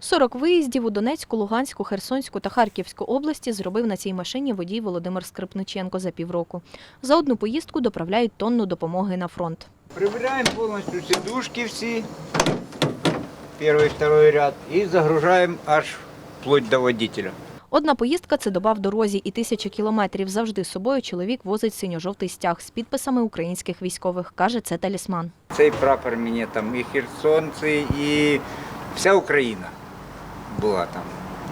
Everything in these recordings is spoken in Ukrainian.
40 виїздів у Донецьку, Луганську, Херсонську та Харківську області зробив на цій машині водій Володимир Скрипниченко за півроку. За одну поїздку доправляють тонну допомоги на фронт. Проверяем полностью сидушки все, первый, второй ряд, и загружаем аж вплоть до водителя. Одна поїздка це доба в дорозі і тисячі кілометрів. Завжди з собою чоловік возить синьо-жовтий стяг з підписами українських військових. Каже, це талісман. Цей прапор мені там і херсонці, і вся Україна була там.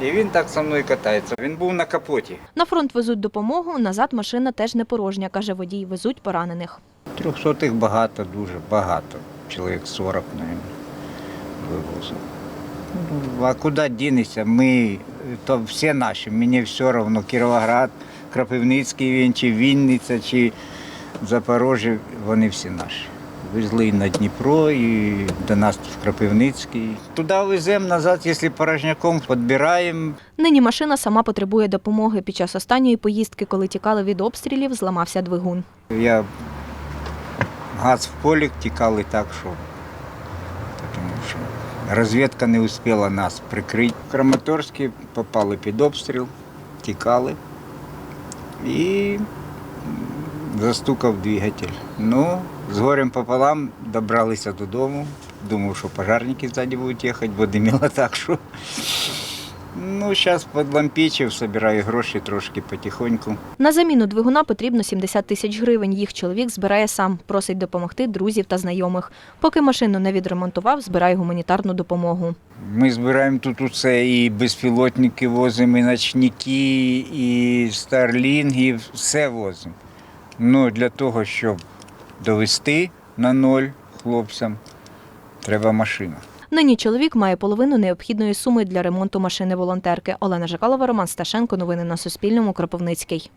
І він так со мною катається. Він був на капоті. На фронт везуть допомогу, назад машина теж не порожня, каже водій, везуть поранених. Трьохсотих багато, дуже багато. Чоловік 40, мабуть, вивозив. Ну, А куди дінешся? Ми, то всі наші, мені все одно. Кіровоград, Кропивницький він, чи Вінниця, чи Запорожжя, вони всі наші. Везли на Дніпро, і до нас в Кропивницький. Туди веземо назад, якщо порожняком, підбираємо. Нині машина сама потребує допомоги. Під час останньої поїздки, коли тікали від обстрілів, зламався двигун. Я газ в полі тікали так, що тому що розвідка не успіла нас прикрити. В Краматорські попали під обстріл, тікали і застукав двигатель. Ну, з горем пополам добралися додому. Думав, що пожарники ззаді будуть їхати, бо диміло так, що. Ну, зараз подлампічив, збираю гроші трошки потихоньку. На заміну двигуна потрібно 70 тисяч гривень. Їх чоловік збирає сам, просить допомогти друзів та знайомих. Поки машину не відремонтував, збирає гуманітарну допомогу. Ми збираємо тут усе, і безпілотники возимо, і ночники, і старлінги, все возимо. Ну, для того, щоб довести на ноль хлопцям, треба машина. Нині чоловік має половину необхідної суми для ремонту машини волонтерки. Олена Жакалова, Роман Сташенко. Новини на Суспільному. Кропивницький.